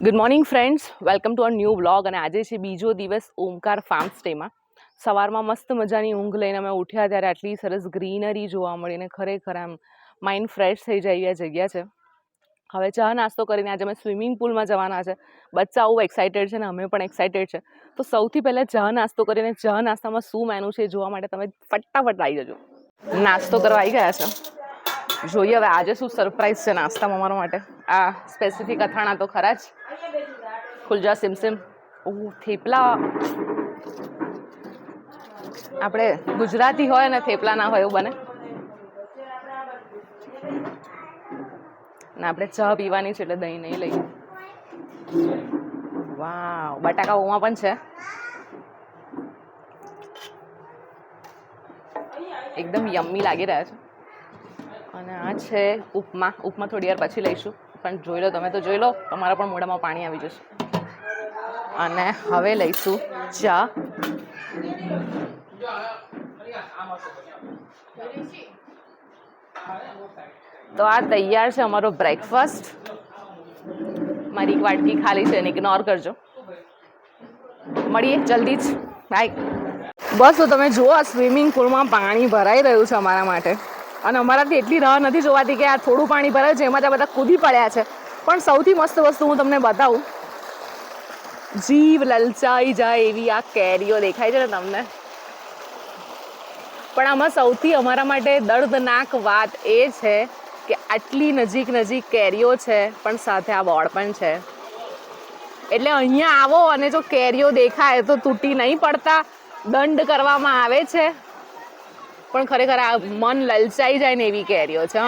Good morning friends welcome to a new blog અને આજે છે બીજો દિવસ ઓમકાર ફાર્મ સ્ટેમાં સવારમાં મસ્ત મજાની ઊંઘ લઈને અમે ઉઠ્યા ત્યારે આટલી સરસ ગ્રીનરી જોવા મળી અને ખરેખર આમ માઇન્ડ ફ્રેશ થઈ જાય એવી જગ્યા છે. હવે ચા નાસ્તો કરીને આજે અમે સ્વિમિંગ પુલમાં જવાના છે. બચ્ચા બહુ એક્સાઇટેડ છે ને અમે પણ એક્સાઇટેડ છે. તો સૌથી પહેલાં ચા નાસ્તો કરીને ચા નાસ્તામાં શું મેનુ છે એ જોવા માટે તમે ફટાફટ આવી જજો નાસ્તો કરવા આવી ગયા છે. જોઈએ હવે આજે શું સરપ્રાઈઝ છે નાસ્તામાં અમારા માટે? આ સ્પેસિફિક અથાણા તો ખરા જ. ખુલજા સિમસિમ. ઓહ થેપલા. આપણે ગુજરાતી હોય ને થેપલા ના હોય એવું બને. ને આપણે ચા પીવાની છે એટલે દહીં નહીં લઈએ. વાવ, બટાકા ઓમાં પણ છે. એકદમ યમ્મી લાગી રહ્યા છે. અને આ છે ઉપમા. ઉપમા થોડી વાર પછી લઈશું. પણ જોઈ લો, તમે તો જોઈ લો, તમારા પણ મોઢામાં પાણી આવી જશે. અને હવે લઈશું ચા. તો આ તૈયાર છે અમારો બ્રેકફાસ્ટ મારી એક વાટકી ખાલી છે, એને ઇગ્નોર કરજો. મળીએ, જલ્દી જ. બાય બસ, તો તમે જુઓ સ્વિમિંગ પુલમાં પાણી ભરાઈ રહ્યું છે અમારા માટે. અને અમારાથી એટલી રાહ નથી જોવાતી કે આ થોડું પાણી ભરાય છે, એમાં ત્યાં બધા કૂદી પડ્યા છે. પણ સૌથી મસ્ત વસ્તુ હું તમને બતાવું. જીવ લલચાઈ જાય એવી આ કેરીઓ દેખાય છે ને તમને. પણ આમાં સૌથી અમારા માટે દર્દનાક વાત એ છે કે આટલી નજીક નજીક કેરીઓ છે, પણ સાથે આ બોર્ડ પણ છે. એટલે અહીંયા આવો અને જો કેરીઓ દેખાય તો તૂટી નહીં પડતા. દંડ કરવામાં આવે છે. પણ ખરેખર આ મન લલચાઈ જાય ને એવી કેરીઓ છે.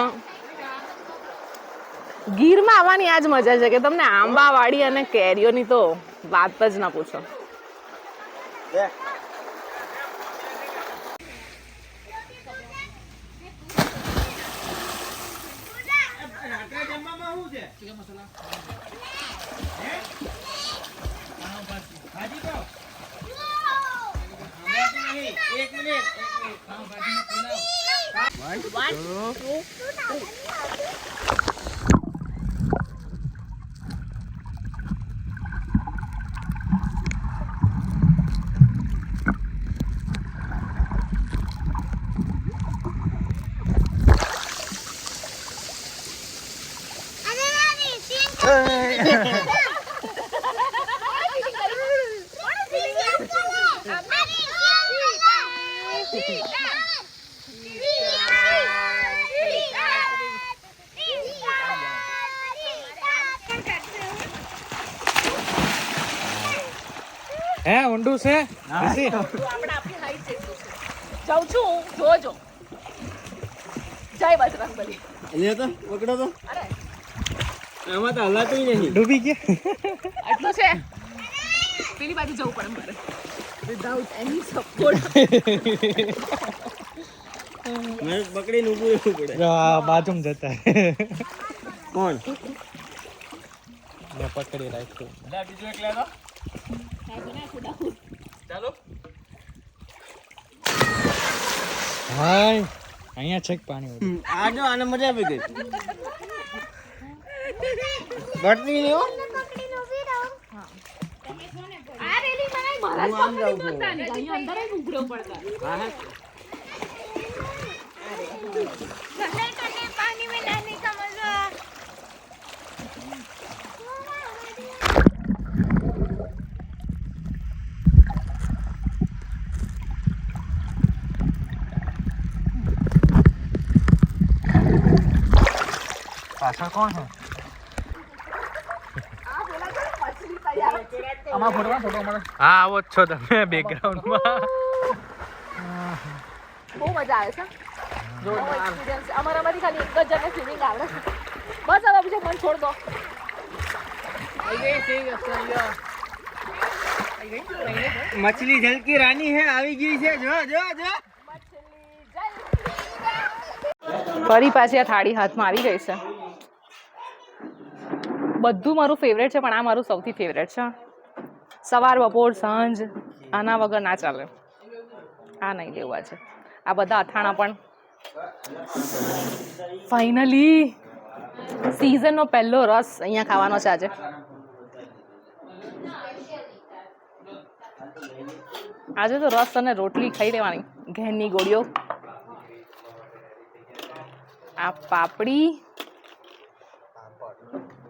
ગીરમાં આવવાની આ જ મજા છે કે તમને આંબાવાડી અને કેરીઓની તો વાત જ ના પૂછો એક મિનિટ એક મિનિટ. હે ઊંડું છે? હસી? જાઉં છું જોજો જય બજરંગબલી લે તો પકડો તો. અરે. આમાં તો હલાતું નહીં. ડૂબી ગયા. આટલું છે? પેલી બાજુ જવું પડે મારે. વિધાઉટ એની સપોર્ટ મેં પકડીને ઊભું રહેવું પડે. હા બાજુમાં જતા. કોણ? મેં પકડી રાખ્યું બીજું એક લેતો. ચાલો. હાય. અહીંયા છેક પાણી આ જો આને મજા આવી ગઈ. ઘટતી નહીં હો. હું આમ પાછળ કોણ છે? આમાં ફોટો ફોટો મળે. હા આવો જ છો તમે બેકગ્રાઉન્ડમાં બહુ મજા આવે છે. છે. અમારામાંથી ખાલી એક જ જણને સ્વિમિંગ આવડે છે. બસ હવે બીજો મન છોડ દો. મછલી જલકી રાની હે આવી ગઈ છે. જો જો જો. ફરી પાછી આ થાળી હાથમાં આવી ગઈ છે. બધું મારું ફેવરેટ છે, પણ આ મારું સૌથી ફેવરેટ છે. સવાર, બપોર, સાંજ, આના વગર ના ચાલે. આ નહીં લેવા છે આ બધા અથાણા પણ. ફાઇનલી સિઝનનો પહેલો રસ અહીંયા ખાવાનો છે આજે. આજે તો રસ અને રોટલી ખાઈ લેવાની. ઘેરની ગોળીઓ. આ પાપડી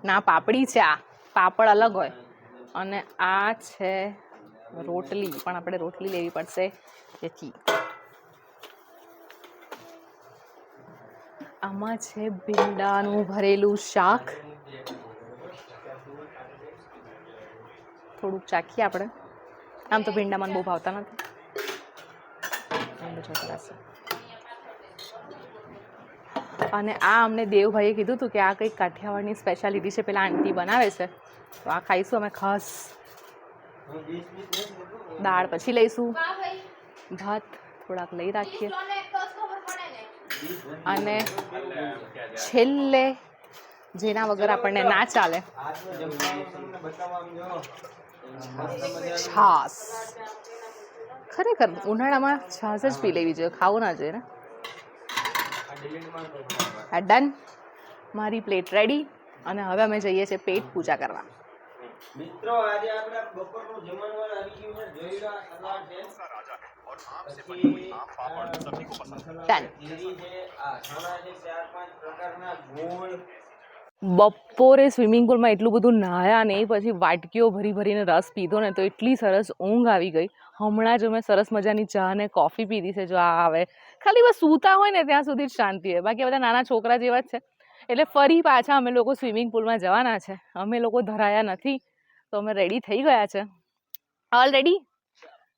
ના, પાપડી છે આ. પાપડ અલગ હોય. અને આ છે રોટલી, પણ આપણે રોટલી લેવી પડશે જેથી. આમાં છે ભીંડાનું ભરેલું શાક. થોડુંક ચાખીએ આપણે. આમ તો ભીંડા મને બહુ ભાવતા નથી. અને આ અમને દેવભાઈએ કીધું હતું કે આ કંઈક કાઠિયાવાડની સ્પેશિયાલિટી છે, પેલા આંટી બનાવે છે. તો આ ખાઈશું અમે ખાસ દાળ પછી લઈશું. ભાત થોડાક લઈ રાખીએ. અને છેલ્લે જેના વગર આપણને ના ચાલે. છાસ. ખરેખર ઉનાળામાં છાસ જ પી લેવી જોઈએ, ખાવું ના જોઈએ ને. ડન મારી પ્લેટ રેડી અને હવે અમે જઈએ છીએ પેટ પૂજા કરવા. મિત્રો આજે આપણે બપોરનું જમણવાર આવી ગયું છે. જોઈલા સલાડ છે. બપોરે સ્વિમિંગ પુલમાં એટલું બધું નાહ્યા નહીં પછી વાટકીઓ ભરી ભરીને રસ પીધો ને તો એટલી સરસ ઊંઘ આવી ગઈ. હમણાં જ અમે સરસ મજાની ચા ને કોફી પીધી છે જો આ આવે. ખાલી બસ સૂતા હોય ને ત્યાં સુધી જ શાંતિ હોય. બાકી બધા નાના છોકરા જેવા જ છે. એટલે ફરી પાછા અમે લોકો સ્વિમિંગ પુલમાં જવાના છે. અમે લોકો ધરાયા નથી. તો અમે રેડી થઈ ગયા છે. ઓલરેડી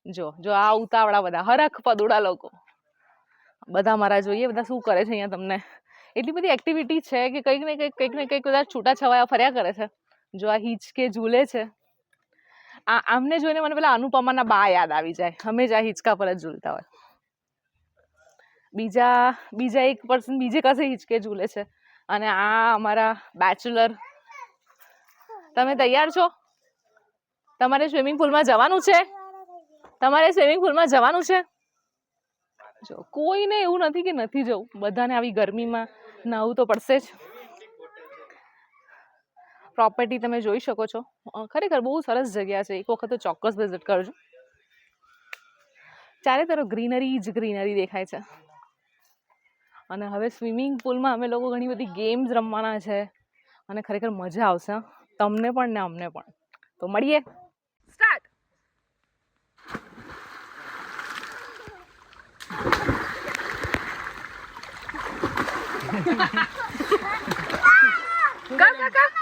જો જો આ ઉતાવળા બધા. હરખ પદુડા લોકો. બધા મારા જોઈએ. બધા શું કરે છે અહીંયા તમને? એટલી બધી એક્ટિવિટી છે કે કંઈક ને કંઈક કંઈક ને કંઈક બધા છૂટા છવાયા ફર્યા કરે છે. જો આ હિંચકે ઝૂલે છે. આ, આમને જોઈને મને પેલા અનુપમાના બા યાદ આવી જાય. આ હિંચકા પર જ ઝૂલતા હોય. બીજા બીજા એક પર્સન બીજે કસે હિંચકે ઝૂલે છે. અને આ અમારા બેચલર તમે તૈયાર છો? તમારે સ્વિમિંગ પુલમાં જવાનું છે? તમારે સ્વિમિંગ પુલમાં જવાનું છે? જો, કોઈને એવું નથી કે નથી જવું. બધાને આવી ગરમીમાં નાવું તો પડશે જ. પ્રોપર્ટી તમે જોઈ શકો છો. ખરેખર બહુ સરસ જગ્યા છે. એક વખત તો ચોક્કસ વિઝિટ કરજો. ચારે તરફ ગ્રીનરી જ ગ્રીનરી દેખાય છે. અને હવે સ્વિમિંગ પુલમાં અમે લોકો ઘણી બધી ગેમ્સ રમવાના છે અને ખરેખર મજા આવશે તમને પણ ને અમને પણ. તો મળીએ. Start go, go, go.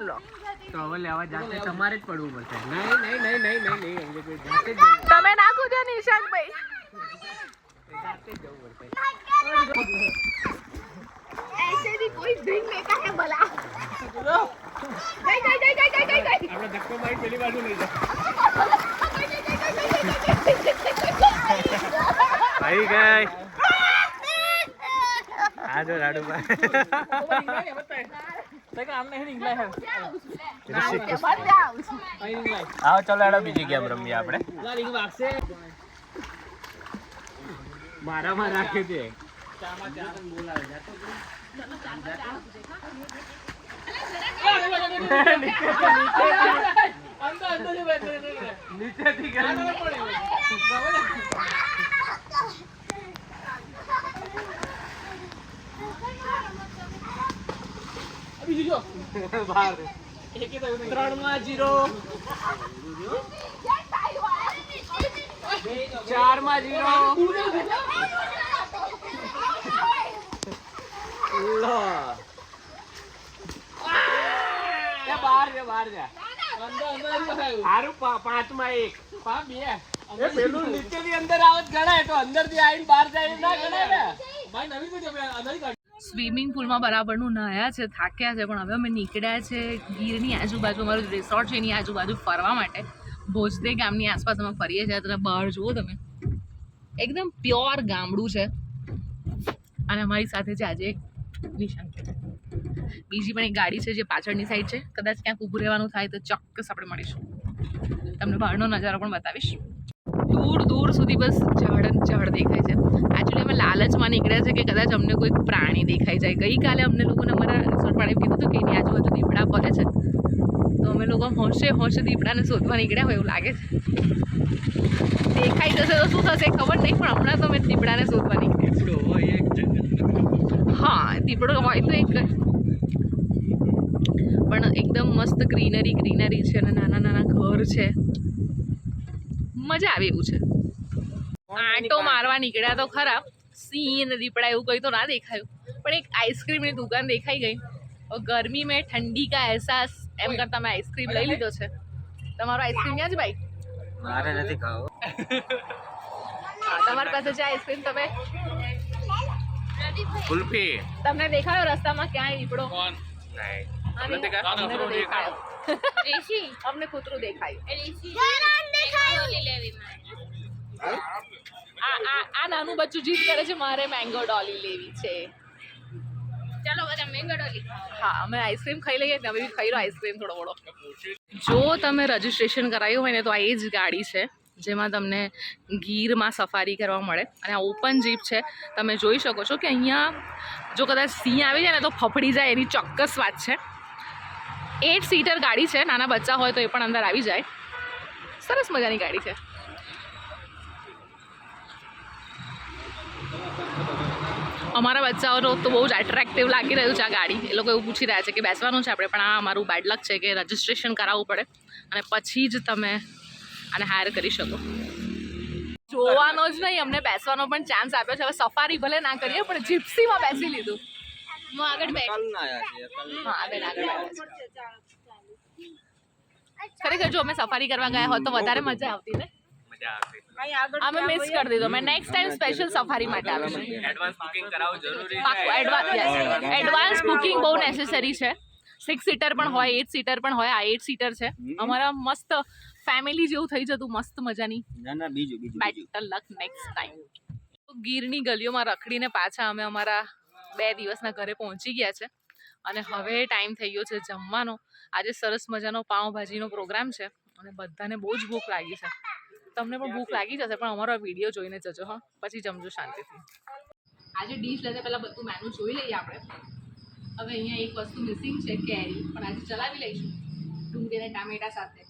લો તો હવે લેવા જાતે તમારે જ પડવું પડશે નહીં નહીં નહીં નહીં નહીં નહીં એમ કે જાતે જ જવું તમે ના કૂદો નિશાંત ભાઈ જાતે જ જવું પડશે ऐसे भी कोई ड्रिंक लेता है भला गई गई गई गई गई गई गई આપણે ધક્કો મારી પેલી બાજુ લઈ જાઓ આવી ગઈ આ જો રાડુભાઈ આવો ચાલો એડો બીજી ગેમ રમીએ આપણે. મારામાં રાખે છે. નીચેથી ત્રણમાં જીરો. બહાર જીરો. લો. એ બાર રે બાર રે હારું પા- પાંચમાં એક. બે. એ પેલું નીચેથી અંદર આવત ગણાય તો અંદરથી આવીને બહાર જાય ના ગણાય ને. ભાઈ નવી તો અંદર સ્વિમિંગ પુલમાં બરાબરનું નહાયા છે, થાક્યા છે, પણ હવે અમે નીકળ્યા છે ગીરની આજુબાજુ, અમારું રિસોર્ટ છે એની આજુબાજુ ફરવા માટે. ભોજદે ગામની આસપાસ અમે ફરીએ છીએ તમે બહાર જુઓ તમે. એકદમ પ્યોર ગામડું છે. અને અમારી સાથે છે આજે નિશાંત બીજી પણ એક ગાડી છે જે પાછળની સાઈડ છે. કદાચ ક્યાંક ઊભું રહેવાનું થાય તો ચોક્કસ આપણે મળીશું. તમને બહારનો નજારો પણ બતાવીશ. દૂર દૂર સુધી બસ ઝાડ અને ઝાડ દેખાય છે. એકચ્યુઅલી અમે લાલચમાં નીકળ્યા છે કે કદાચ અમને કોઈક પ્રાણી દેખાઈ જાય. ગઈકાલે અમને લોકોને અમારા રિસોર્ટ પાડે કીધું હતું કે એની આજુબાજુ દીપડા પડે છે. તો અમે લોકો હોંશે હોંશે દીપડાને શોધવા નીકળ્યા હોય એવું લાગે છે. દેખાઈ જશે તો શું થશે ખબર નહીં પણ હમણાં તો અમે દીપડાને શોધવા નીકળ્યા હા દીપડો હોય તો એક પણ એકદમ મસ્ત ગ્રીનરી ગ્રીનરી છે અને નાના નાના ઘર છે. મજા આવે એવું છે. આંટો મારવા નીકળ્યા તો ખરાબ સિંહ ને દીપડા એવું કંઈ તો ના દેખાયું. પણ એક આઈસ્ક્રીમની દુકાન દેખાઈ ગઈ. ગરમી મેં ઠંડી કા અહેસાસ એમ કરતા મેં આઈસ્ક્રીમ લઈ લીધો છે. તમારો આઈસ્ક્રીમ ક્યાં છે ભાઈ? મારે નથી ખાવો. તમારી પાસે છે આઈસ્ક્રીમ તમે? કુલ્ફી. તમને દેખાયો રસ્તામાં ક્યાંય દીપડો? નહીં અમને કૂતરું દેખાયું. આ આ આ નાનું બચ્ચું જીત કરે છે મારે મેંગો ડોલી લેવી છે. ચાલો બધા મેંગો ડોલી હા અમે આઈસ્ક્રીમ ખાઈ લઈએ તમે બી ખાઈ લો આઈસ્ક્રીમ થોડો થોડો જો તમે રજીસ્ટ્રેશન કરાયું હોય ને તો આ એ જ ગાડી છે જેમાં તમને ગીરમાં સફારી કરવા મળે. અને આ ઓપન જીપ છે તમે જોઈ શકો છો કે અહીંયા જો કદાચ સિંહ આવી જાય ને તો ફફડી જાય એની ચોક્કસ વાત છે. એટ સીટર ગાડી છે નાના બચ્ચા હોય તો એ પણ અંદર આવી જાય. સરસ મજાની ગાડી છે. અમારા બચ્ચાઓનો તો બહુ જ એટ્રેક્ટિવ લાગી રહ્યું છે આ ગાડી. એ લોકો એવું પૂછી રહ્યા છે કે બેસવાનું છે આપણે પણ આ અમારું બેડ લક છે કે રજિસ્ટ્રેશન કરાવવું પડે. અને પછી જ તમે આને હાયર કરી શકો. જોવાનો જ નહીં અમને બેસવાનો પણ ચાન્સ આપ્યો છે. હવે સફારી ભલે ના કરીએ પણ જીપ્સીમાં બેસી લીધું. હું આગળ બેઠ આગળ છે ખરેખર જો અમે સફારી કરવા ગયા હોત તો વધારે મજા આવતી ને? અમે મિસ કરી દીધો. મેં નેક્સ્ટ ટાઈમ સ્પેશિયલ સફારી માટે આવીશું. એડવાન્સ બુકિંગ કરાવવું જરૂરી છે? Advance advance booking. બહુ નેસેસરી છે. સિક્સ સીટર પણ હોય એટ સીટર પણ હોય આ એટ સીટર છે. અમારા મસ્ત ફેમિલી જેવું થઈ જતું મસ્ત મજાની. ના ના બીજું બીજું બીજું. બેટર લક નેક્સ્ટ ટાઈમ ગીરની ગલીઓમાં રખડીને પાછા અમે અમારા બે દિવસના ઘરે પહોંચી ગયા છે. અને હવે ટાઈમ થઈ ગયો છે જમવાનો. આજે સરસ મજાનો પાઉંભાજીનો પ્રોગ્રામ છે અને બધાને બહુ જ ભૂખ લાગી છે. તમને પણ ભૂખ લાગી જશે પણ અમારો વીડિયો જોઈને જજો હા. પછી જમજો શાંતિથી. આજે ડીશ લઈને પહેલાં બધું મેનુ જોઈ લઈએ આપણે. હવે અહીંયા એક વસ્તુ મિસિંગ છે, કેરી. પણ આજે ચલાવી લઈશું. ડુંગળી અને ટામેટા સાથે.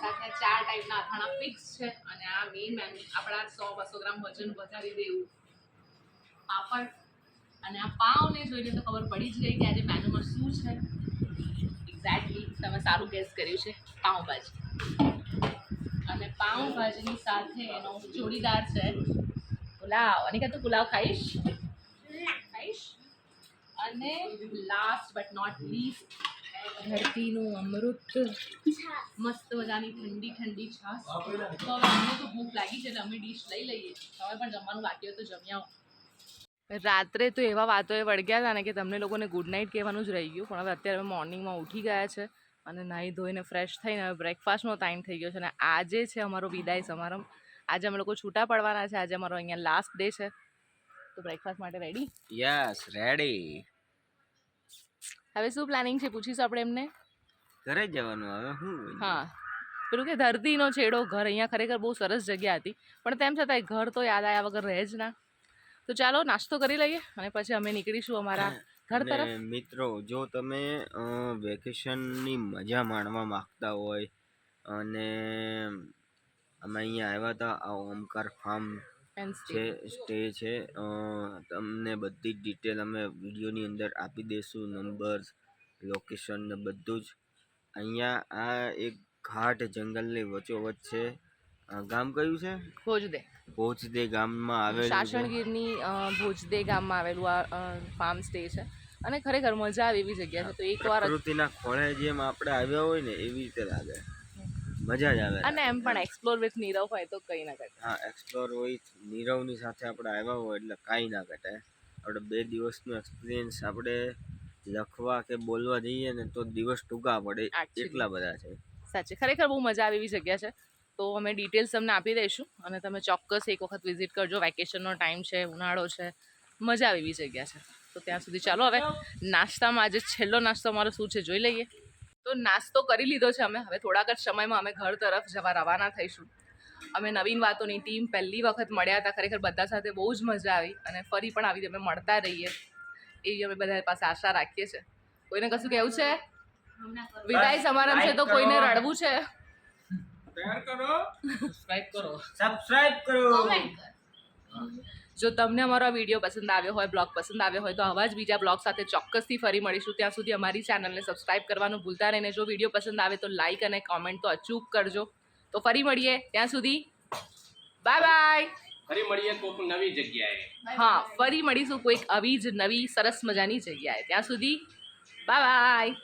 સાથે ચાર ટાઈપના અથાણા ફિક્સ છે અને આ મેઇન મેનુ આપણા સો બસો ગ્રામ વજન વધારી દેવું. પાપડ અને આ પાવને જોઈને તો ખબર પડી જ ગઈ કે આજે મેનુમાં શું છે. એક્ઝેક્ટલી તમે સારું ગેસ કર્યું છે. પાઉંભાજી. અને પાઉંભાજીની સાથે એનો જોડીદાર છે. પુલાવ. અને તું પુલાવ ખાઈશ? ખાઈશ? અને લાસ્ટ બટ નોટ લીસ્ટ ધરતીનું અમૃત. મસ્ત મજાની ઠંડી ઠંડી છાશ. તો હવે અમને તો ભૂખ લાગી છે એટલે અમે ડીશ લઈ લઈએ. તમે પણ જમવાનું બાકી હોય તો જમી આવો. રાત્રે તો એવા વાતોએ વળગ્યા હતા ને કે તમને લોકોને ગુડ નાઇટ કહેવાનું જ રહી ગયું. પણ હવે અત્યારે અમે મોર્નિંગમાં ઉઠી ગયા છે અને નાહી ધોઈને ફ્રેશ થઈને હવે બ્રેકફાસ્ટનો ટાઈમ થઈ ગયો છે અને આજે છે અમારો વિદાય સમારંભ. આજે અમે લોકો છૂટા પડવાના છે. આજે અમારો અહીંયા લાસ્ટ ડે છે. તો બ્રેકફાસ્ટ માટે રેડી યસ રેડી હવે શું પ્લાનિંગ છે? પૂછીશું આપણે એમને. ઘરે જ જવાનું હવે હું? હા. પેલું કે ધરતીનો છેડો ઘર અહીંયા ખરેખર બહુ સરસ જગ્યા હતી. પણ તેમ છતાંય ઘર તો યાદ આવ્યા વગર રહે જ ના. તો ચાલો નાસ્તો કરી લઈએ અને પછી અમે નીકળીશું અમારા ઘર તરફ. મિત્રો જો તમે વેકેશનની મજા માણવા માંગતા હોય અને અમે અહીંયા આવ્યા હતા આ ઓમકાર ફાર્મ છે સ્ટે છે તમને બધી જ ડિટેલ અમે વિડીયોની અંદર આપી દઈશું નંબર્સ લોકેશન ને બધું જ. અહીંયા આ એક ઘાટ જંગલની વચ્ચોવચ્ચ છે. ગામ કયું છે? ભોજદે. ભોજદે ગામમાં આવેલું સાસણગીરની ભોજદે ગામમાં આવેલું આ ફાર્મ સ્ટે છે. અને ખરેખર મજા આવે એવી જગ્યા છે. તો એકવાર પ્રકૃતિના ખોળે જેમ આપણે આવ્યા હોય ને એવી રીતે લાગે. મજા જ આવે. અને એમ પણ એક્સપ્લોર વિથ નીરવ હોય તો કંઈ ના ઘટે. હા એક્સપ્લોર વિથ નીરવની સાથે આપણે આવ્યા હોય એટલે કાંઈ ના ઘટે. આપણે બે દિવસનો એક્સપિરિયન્સ આપણે લખવા કે બોલવા જઈએ ને તો દિવસ ટૂંકા પડે. એટલા બધા છે. સાચી. ખરેખર બહુ મજા આવે એવી જગ્યા છે. તો અમે ડિટેલ્સ તમને આપી દઈશું અને તમે ચોક્કસ એક વખત વિઝિટ કરજો. વેકેશનનો ટાઈમ છે ઉનાળો છે મજા આવે એવી જગ્યા છે. તો ત્યાં સુધી ચાલો હવે નાસ્તામાં આજે છેલ્લો નાસ્તો અમારો શું છે જોઈ લઈએ. તો નાસ્તો કરી લીધો છે અમે. હવે થોડાક જ સમયમાં અમે ઘર તરફ જવા રવાના થઈશું. અમે નવીન વાતોની ટીમ પહેલી વખત મળ્યા હતા. ખરેખર બધા સાથે બહુ જ મજા આવી અને ફરી પણ આવી અમે મળતા રહીએ. એવી અમે બધા પાસે આશા રાખીએ છીએ. કોઈને કશું કહેવું છે? વિદાય સમારંભ છે તો કોઈને રડવું છે? તૈયાર કરો. સબસ્ક્રાઇબ કરો. કોમેન્ટ કરો. જો તમને અમારો વીડિયો પસંદ આવ્યો હોય બ્લોગ પસંદ આવ્યો હોય તો આવા જ બીજા બ્લોગ સાથે ચોક્કસથી ફરી મળીશું. ત્યાં સુધી અમારી ચેનલને સબસ્ક્રાઇબ કરવાનું ભૂલતા નહીં જો વીડિયો પસંદ આવે તો લાઇક અને કોમેન્ટ તો અચૂક કરજો. તો ફરી મળીએ. ત્યાં સુધી બાય બાય ફરી મળીએ કોઈક નવી જગ્યાએ. હા ફરી મળીશું કોઈક આવી જ નવી સરસ મજાની જગ્યાએ. ત્યાં સુધી બાય બાય